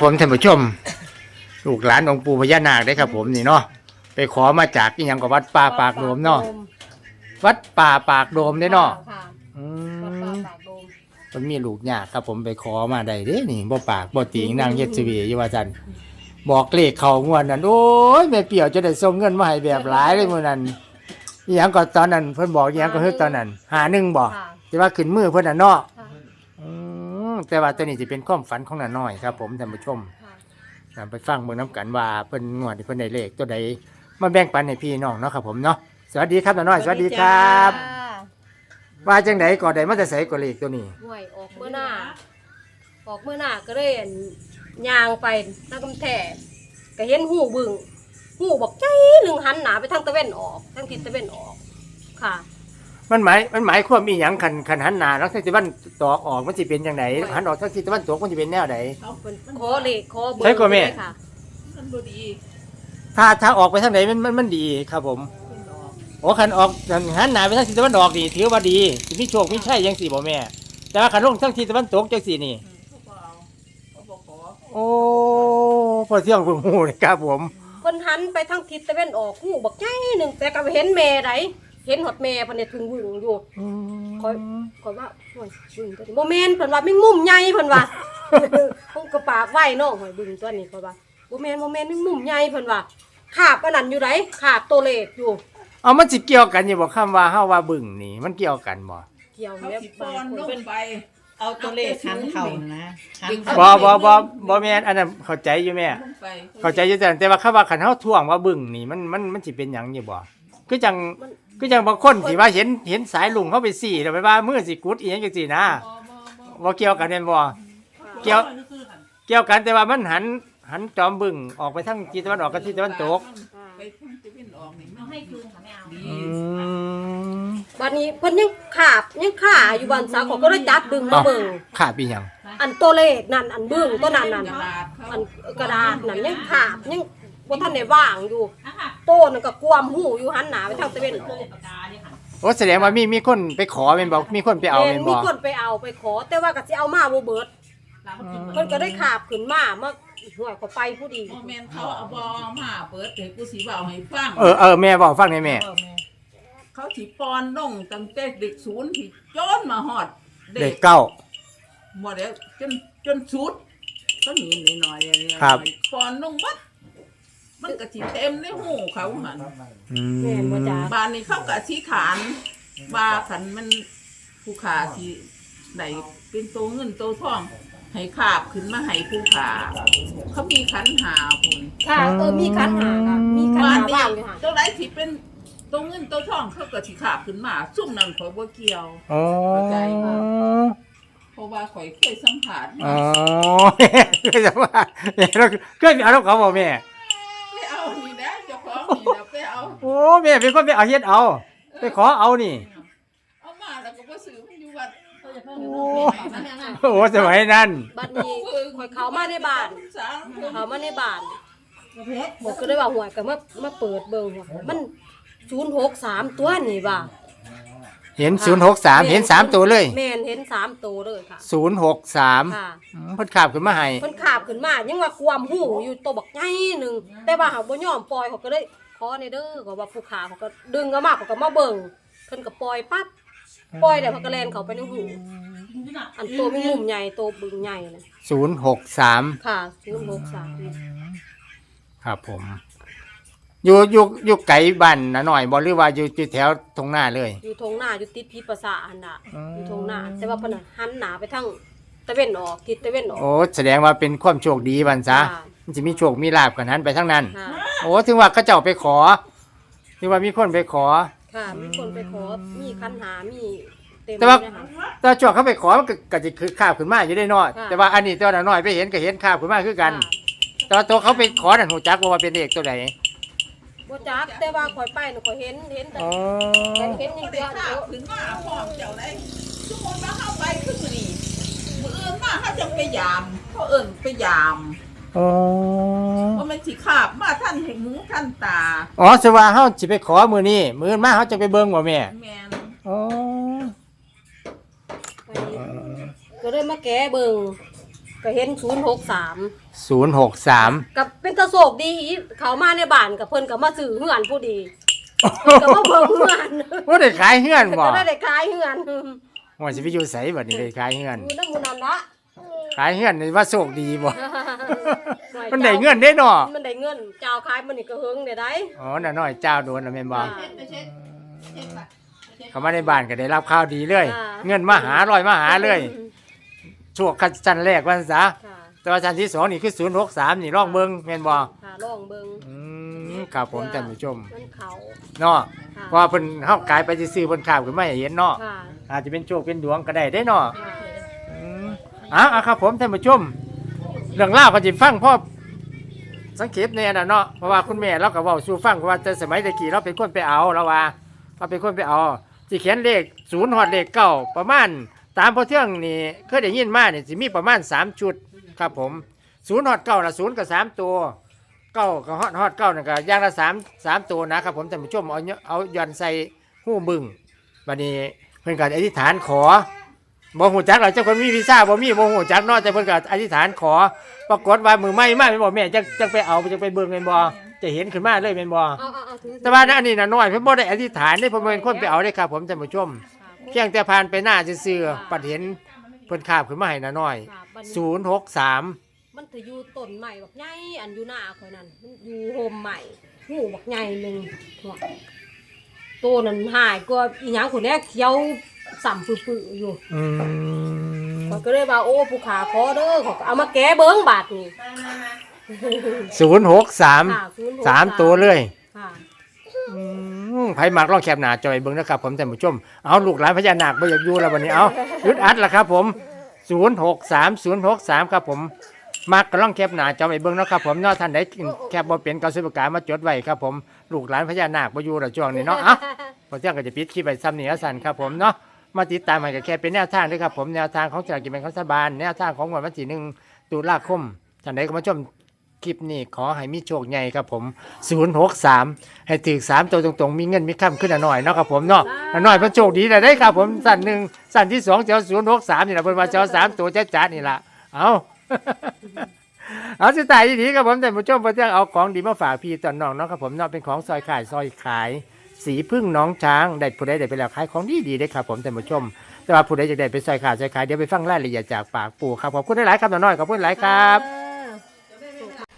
ผมท่านผู้ชมลูกหลานองค์ปู่พญานาคได้ครับ ผมนี่เนาะไปขอมาจากที่ยังกับวัดป่าปากโดมเนาะวัดป่าปากโดมได้เนาะค่ะอืวัดป่ามปากโดมมันมีลูกยากครับ ผมไปขอมาได้เด้นี่บ่ปากบ่ติงนางเย็ดสวีอยู่ว่าซั่นบอกเลขเขางวดนั้นโอ้ยแม่เปี่ยวจะได้ส่งเงินมาให้แบบหลายเลยมื้อนั้นอีหยังก็ตอนนั้นเพิ่นบอกอีหยังก็คือตอนนั้นหาหนึ่งบ่ค่ะที่ว่าขึ้นมือเพิ่นน่ะเนาะค่ะอืม แต่ว่าตัวนี้จะเป็นความฝันของน้าน้อยครับ ผมท่านผู้ชมค่ะอ่าไปฟังเบิ่งน้ำกันว่าเพิ่นงวดที่เพิ่นได้เลขตัวใดมาแบ่งปันให้พี่น้องเนาะครับผมเนาะสวัสดีครับน้าน้อยสวัสดีครับค่ะว่าจังไดก็ได้มาแต่ไสก็เลขตัวนี้ ห่วยออกเมื่อหน้า ออกเมื่อหน้าก็เลยอั่นย่างไปนักกำแท่ก็เห็นหูบึงหูบอกใจหนึ่งหันหนาไปทางตะเวนออก ทางทิศตะเวนออก ค่ะ มันหมายมันหมายความอีหยังคันคันหันหน้าแล้วทิศตะวันตกออกมันสิเป็นจังไดหันออกทางทิศตะวันตกมันสิเป็นแนวใดเขาเป็นขอเลขขอเบอร์ใช่กว่าแม่เลยค่ะ มันบ่ดีถ้าถ้าออกไปทางไหนมันมันมันดีครับผมเพิ่นออกโอ้คันออกคันหันหน้าไปทางทิศตะวันออกนี่ถือว่าดีสิมีโชคมีชัยจังสี่บ่แม่ แต่ว่าคันลงทางทิศตะวันตกจังสี่นี่เขาบ่เอาเขาบ่ขอโอ้พอเที่ยงเพิ่งฮู้เลยครับผม คนหันไปทางทิศตะเวนออกหูบอกใจหนึ่งแต่ก็เห็นแม่ได เห็นหดแม่เพันเนี่ยถึงบึงอยู่คอยคอยว่าโอ้ยบึงตัวนี้โมเมนเพิ่นว่าไม่งมุมใหญ่เพิ่นว่าผมก็ปากไหวเนาะหอยบึงตัวนี้เขาว่าโมเมนโมเมนไม่งมุมใหญ่เพิ่นว่าขาบอันนั้นอยู่ไหนขาบตัวเลขอยู่เอามันสิเกี่ยวกันอยู่บ่คำว่าเฮาว่าบึ้งนี่มันเกี่ยวกันบ่เกี่ยวเขาแล้วสิป้อนลงไปเอาตัวเลขหันเข่านะหันบ่บ่บ่บ่แม่นอันนั้นเข้าใจอยู่แม่ลงไปเข้าใจอยู่แต่แต่ว่าคำว่าคันเฮาท่วงว่าบึ้งนี่มันมันมันสิเป็นหยังอยู่บ่คือจัง คือจังบางคนสิว่าเห็นเห็นสายลุงเขาไปสี่แล้วไปว่ามือสิกุดอีหยังจังซี่นะบ่บ่บ่บ่เกี่ยวกันแม่นบ่เกี่ยวเกี่ยวกันแต่ว่ามันหันหันจอมบึ้งออกไปทางทิศตะวันออกกับทิศตะวันตกไปทางตะวันออกนี่มันให้คืนค่ะไม่เอาดีอืมบัดนี้เพิ่นยังขาบยังขาอยู่บ้านสาวเขาก็เลยจับดึงมาเบิ่งขาดอีหยังอันตัวเลขนั่นอันเบิ่งตัวนั้นนั่น กระดาษเขาอันกระดาษนั่นยังขาบยัง บ่ทันได้ว่างอยู่อะค่ะโตนั่นก็กวมหูอยู่หันหน้าไปทางตะเวนออกเลยปากกาเนี่ยค่ะโอ้แสดงว่ามีมีคนไปขอแม่นบ่มีคนไปเอาแม่แม่นนมีบ่คนไปเอาไปขอ แต่ว่าก็สิเอามาบ่เบิดเราก็กินเหมือนเพิ่นก็ได้ขาบขึ้นมามาห่วยเขาไปผู้ดีบ่แม่นเขาเอาบ่เอามาเปิดให้กูสิเว้าให้ฟังเออเออแม่บอกฟังได้แม่เขาสิป้อนลงตั้งแต่เด็กศูนย์ที่จนมาฮอดเด็กเก้าบ่แล้วจนจนสุดก็หนีหน่อยๆเนี่ยครับป้อนลงบัด มันก็สิเต็มในหูเขาหั่นอืมแม่นบ่จ๊ะบ้านนี้เขาก็สิฐานว่าขันมันผู้ขาที่ไหนเป็นโตวเงินโตวทองให้ขาบขึ้นมาให้ผู้ขาเขามีขันหาพุ่น ค่ะเออมีคันหาค่ะมีคันบ้านหานี้ว่างอยู่ค่ะเจ้าไรที่เป็นโตวเงินโตวทองเขาก็สิขาบขึ้นมาซุ่มนั้นข่อยบ่เกี่ยว อ๋อเข้าใจครับเพราะว่าข่อยเคยสัมผัสอ๋อแม่เคยจะว่าแม่เราเคยไปเอาลูกเขาบอกแม่ ไปเอานี่นะเจ้าของนี่นะไปเอาโอ้แม่เป็นคนไปเอาเฮ็ดเอา ไปขอเอานี่ เอามาแล้วก็บ่ซื้อมันอยู่วัดโอ้โหสมัยนั้นบัดนี้ข่อยเข้ามาในบ้านสามเข้ามาในบ้านหมดก็เลยว่าห่วยก็มามาเปิดเบิ่งว่ามัน063ตัวนี่ว่า เห็นศูนย์หกสามเห็นสามตัวเลยแม่นเห็นสามตัวเลยค่ะศูนย์หกสามค่ะเพิ่นขาบขึ้นมาให้เพิ่นขาบขึ้นมายังว่าความหูอยู่ตัวบักใหญ่หนึงแต่ว่าเขาบ่ยอมปล่อยเขาก็เลยขอในเด้อเขาว่าผู้ขาเขาก็ดึงเอามาเขาก็มาเบิ่งเพิ่นก็ปล่อยปั๊บปล่อยแล้วเขาก็แล่นเข้าไปในหูอันตัวมีมุมใหญ่ตัวบึงใหญ่น่ะศูนย์หกสามค่ะ063ครับผม อยู่อยู่อยู่ไกลบ้านนะหน่อยบ่หรือว่าอยู่อยู่แถวตรงหน้าเลย อยู่ทงหน้าอยู่ติดพิษประสาอันน่ะอืม อยู่ทงหน้าแต่ว่าเพิ่นน่ะหันหน้าไปทางตะเวนออกทิศตะเวนออก โอ้แสดงว่าเป็นความโชคดีบันซะค่ะ มันจะมีโชคมีลาบกันนั้นไปทั้งนั้น ค่ะ โอ้ถึงว่าเขาเจ้าไปขอถึงว่ามีคนไปขอ ค่ะ มีคนไปขอมีคันหามีเต็มแต่ว่า เลยนะคะ แต่ช่วงเขาไปขอมันก็ก็จะคือข้าวขึ้นมาอยู่ได้น้อยค่ะ แต่ว่าอันนี้ตัวน้อยไปเห็นก็เห็นข้าวขึ้นมาคือกันแต่ว่าตัวเขาไปขอนั่นหูจักว่าเป็นเลขตัวไหน บ่จักแต่ว่าข่อยไปน่ะข่อยเห็นเห็นแต่อ๋อเห็นเห็นอย่างบ่ได้เดียวข้าวขึ้นมาพร้อมเจ้าได้สมมุติว่าเข้าไปคือมื้อนี้มื้ออื่นมาเขาจะไปยามเขาเอิ้นไปยามอ๋อว่ามันสิขาบมาท่านให้หมูท่านตาอ๋อสว่าเฮาสิไปขอมื้อนี้มื้อมาเฮาจะไปเบิ่งบ่แม่แม่นอ๋อ ไปก็เลยมาแก้เบิ่ง กก็เห็นศูนย์หกสามศูนย์หกสามกับเป็นตะโศกดีอีเขามาในบ้านกับเพิ่นก็มาซื้อเฮือนผู้ดีเพิ่นก็มาเบิ่งเฮือนว่าได้ขายเฮือนบ่ก็ได้ได้ขายเฮือนว่าสิไปอยู่ไสบัดนี้ได้ขายเฮือนอยู่นำหมู่นั้นละขายเฮือนนี่ว่าโชคดีบ่ มันได้เงินได้เนาะมันได้เงิน เจ้าขายมันนี่ก็เฮิงได้ได้อ๋อน่ะน้อยเจ้าโดนน่ะแม่นบ่อ่าเข้ามาในบ้านก็ได้รับข่าวดีเลยอ่าเงินมาหาลอยมาหาเลย ช่วงชั้นแรกว่าซั่นซะค่ะแต่ว่าชั้นที่สองนี่คือ063นี่ลองเบิ่งแม่นบ่ค่ะลองเบิ่งอืมครับผมท่านผู้ชมมันเขาเนาะค่ะเพราะว่าเพิ่นเฮากายไปซื่อๆเพิ่นข้ามขึ้นมาให้เห็นเนาะค่ะอาจจะเป็นโชคเป็นดวงก็ได้ได้เนาะค่ะอืมอะอะครับผมท่านผู้ชมเรื่องเล่าวก็สิฟังพ่อสังเกตในอันนั้นเนาะเพราะว่าคุณแม่เราก็เว้าสู่ฟังเพราะว่าแต่สมัยตะกี้เราเป็นคนไปเอาเราว่าเราเป็นคนไปเอาสิเขียนเลขศูนย์ฮอดเลขเก้าประมาณ ตามพอเที่ยงนี่เคยได้ยินมาเนี่ยสิมีประมาณสามชุดครับผมศูนย์ฮอดเก้าละศูนย์กับสามตัวเก้ากับฮอดฮอดเก้านั่นก็อย่างละสามสามตัวนะครับผมท่านผู้ชมเอาเนาะเอายันใส่หู้บึงบัดนี้เพิ่นก็อธิษฐานขอบ่หูจักเราเจ้าคนมีวีซ่าบ่มีบ่หูจักเนาะแต่เพิ่นก็อธิษฐานขอ ปรากฏว่ามือไม่มาแม่นบ่แม่จังจังไปเอาจังไปเบิ่งแม่นบ่จะเห็นขึ้นมาเลยแม่นบ่เอาเอาเอาถือแต่ว่าอันนี้น่ะน้อยเพิ่นบ่ได้อธิษฐานได้เพิ่นบ่เป็นคนไปเอาได้ครับผมท่านผู้ชมค่ะ เพียงแต่ผ่านไปหน้าซื่อๆปัดเห็นเพิ่นคาบขึ้นมาให้น่ะน้อยค่ะบัดนี้063 มันถืออยู่ต้นใหม่บักใหญ่อันอยู่หน้าข่อยนั่นมันอยู่โฮมใหม่หูบักใหญ่หนึงหัวตัวนั้นหายก็อีหยังคนเนี้ยเขียวสัมปื้อๆอยู่อืมข้อยก็เลยว่าโอ้ผู้ขาขอเด้อเขาก็เอามาแก้เบิ้งบาทนี่063 ค่ะ063สามตัวเลยค่ะอืม ไผมักลองแคบหนาจอยเบิ่งนะครับผมท่านผู้ชมเอาลูกหลานพญานาคบ่อยากอยู่แล้ววันนี้เอาอึดอัดละครับผม063 063ครับผมมักก็ลองแคบหนาจอไปเบิ่งนะครับผมนาะท่านใดแคบบ่เป็นก็สิประกามาจดไว้ครับผมลูกหลานพญานาคบ่อยู่แล้วช่วงนี้เนาะอะพอเที่ยงก็จะปิดคลิปไปซ้ำเนี้แล้วสั่นครับผมเนาะมาติดตามให้ก็แค่เป็นแนวทางด้วยครับผมแนวทางของสลากกินแบ่งรัฐบาลแนวทางของวันที่หนึ่งตุลาคมท่านใดก็มาชม คลิปนี้ขอให้มีโชคใหญ่ครับผม063ให้ถึง3ตัวตรงๆ มีเงินมีค่ำขึ้นหน่อยเนาะครับผมเนาะหน่อยเพิ่นโชคดีได้ครับผมสั่นหนึ่งสั่นที่2เจ้า063นี่ล่ะเพิ่นว่าเจ้าสามตัวจ้าจ๋านี่ล่ะเอาเอาสุดท้ายดีครับผมแต่านผู้ชมเพื่อเอาของดีมาฝากพี่ตอนน้องเนาะครับผมเนาะเป็นของซอยขายซอยขาย สีพึ่งน้องช้างได้ผู้ใดได้ไปแล้วขายของดีดีได้ครับผมแต่านผู้ชม แต่ว่าผู้ใดจะได้ไปซอยขายซอยขายเดี๋ยวไปฟังรายละเอียดจากปากปู่ครับขอบคุณหลายๆครับน้องน้อยขอบคุณหลายครับ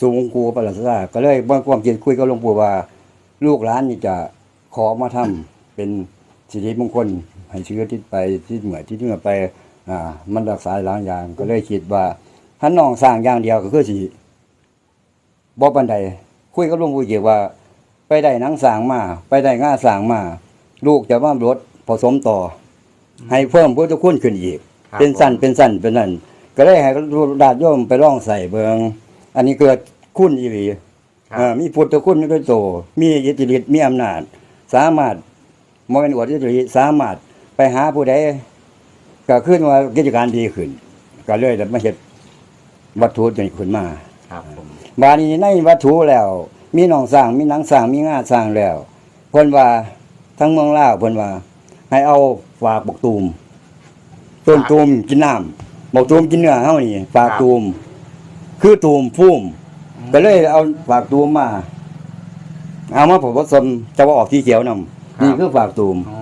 สูงกูประหลาดซาก็เลยบ่ความคิดคุยกับหลวงปู่ว่า ลูกหลานนี่จะขอมาทำเป็นสิริมงคลให้เชื้อที่ไปที่เหมือที่เหนือไปอ่ามันรักษาหลายอย่าง ก็เลยคิดว่าถ้าน้องสร้างอย่างเดียวก็คือสิบ่ปานใดคุยกับหลวงปู่เกี่ยวว่า ไปได้หนังสร้างมา ไปได้ง่าสร้างมา ลูกจะว่ารถผสมต่ออให้เพิ่มพุทธคุณขึ้นอีกครับเป็นสั้นเป็นสั้นเป็นนั่นก็เลยให้ดาดโยมไปลองใส่เบิง อันนี้เกิดคุณอีหลีครับ เอ่อมีพุทธคุณด้วยโต มีอิทธิฤทธิ์มีอำนาจ สามารถมเป็นอวดอิทธิฤทธิ์สามารถไปหาผู้ใดก็ขึ้นว่ากิจการดีขึ้น ก็เลยได้มาเฮ็ดวัตถุตัวนี้ขึ้นมา ครับผม บาดนี้ในวัตถุแล้ว มีหนองสร้างมีหนังสร้างมีงาสร้างแล้วเพิ่นว่าทั้งเมืองลาวเพิ่นว่า ให้เอาฝากบกตูมต้นตูมกินน้ำบกตูมกินเนื้อเฮานี่ฝากตูม คือตูมพุ่มก็เลยเอาฝากตูมมา เอามาผมผสมจะว่าออกที่เขียวนำนี่คือฝากตูมอ๋อ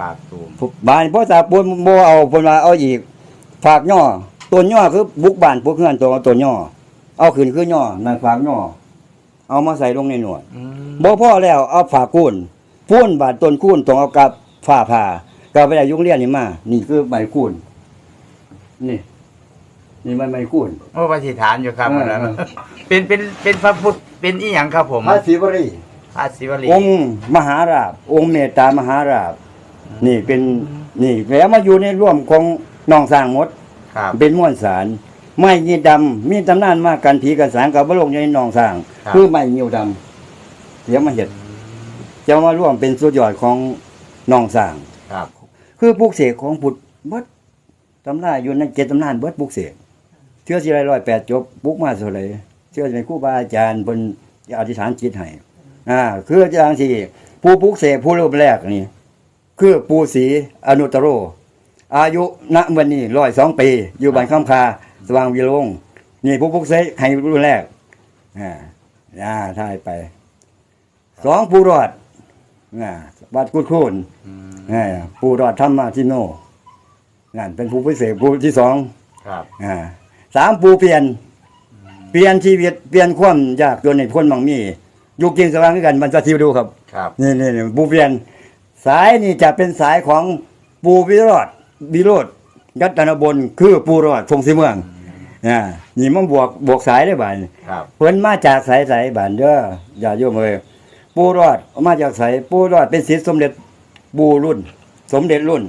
ปากตูมบานพ่อตาปูนบ่เอาเพิ่นว่าเอาอีก ฝากย่อต้นย่อคือบุกบ้านพวกเฮือนตัวต้นย่อเอาขึ้นคือย่อนั่นฝากย่อเอามาใส่ลงในหนวด อืมบ่พอแล้วเอาฝากคูนพูนบาดต้นคูนต้องเอากับฝ้าผ่าก็ไปได้ยุงเรียนนี่มา นี่คือใบคูนนี่ นี่มันใบคูนโอ้ปฏิฐานอยู่ครับเอออันนั้นเป็นเป็นเป็นพระพุทธเป็นอีหยังครับผมพระศิวรีพระศิวลีองค์มหาราบ องค์เมตตามหาราบ นี่เป็นนี่แล้วมาอยู่ในร่วมของน้องสร้างหมด ครับ เป็นม้วนสารไม้ยีดำมีตำนานมากกันผีกันสางกับบลงในหนองสร้าง ครับ คือไม้เหี่ยวดำเดี๋ยวมาเห็ดจะมาร่วมเป็นสุดยอดของหนองสร้าง ครับคือปลูกเสกของพุทธเบิดตำนานอยู่ในเจ็ดตำนานเบิดปลูกเสก เชื่อสิไรร้อยแปดจบปลูกมาเท่าไหรเชื่อสิเป็นครูบาอาจารย์บนอธิษฐานจิตให้อ่าคืออาจารย์ที่ผู้ปลูกเสกผู้รูปแรกนี่คือปูศรีอนุตตโร อายุณวันนี้ร้อยสองปี อยู่บ้านคำคาสว่างวิโรงนี่ผู้ปลุกเสกให้รุ่นแรกอ่าอ่าท่ายไปสองผู้รอดอ่าบัดกุดคูนอ่าผู้รอดธรรมาทิโนนั่นเป็นผู้พิเศษผู้ที่สองครับอ่า สามผู้เปลี่ยน เปลี่ยนชีวิตเปลี่ยนความยากจนในพ้นมังมีอยู่กินสว่างด้วยกันมันจะทิวดูครับครับนี่นี่นี่ปูเปลี่ยน สายนี่จะเป็นสายของปูวิโรดวิโรดยัตนบนคือปูรอดพงศรีเมืองอ่านี่มันบวกบวกสายได้บ่านครับเพิ่นมาจากสายสายบ้านเด้ออย่าโยมเอ้ยปูรอดมาจากสายปูรอดเป็นศิษย์สมเด็จปูรุ่น สมเด็จรุ่น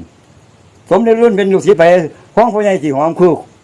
สมเด็จรุ่นเป็นลูกศิษย์ไปของพ่อใหญ่ที่หอมคือ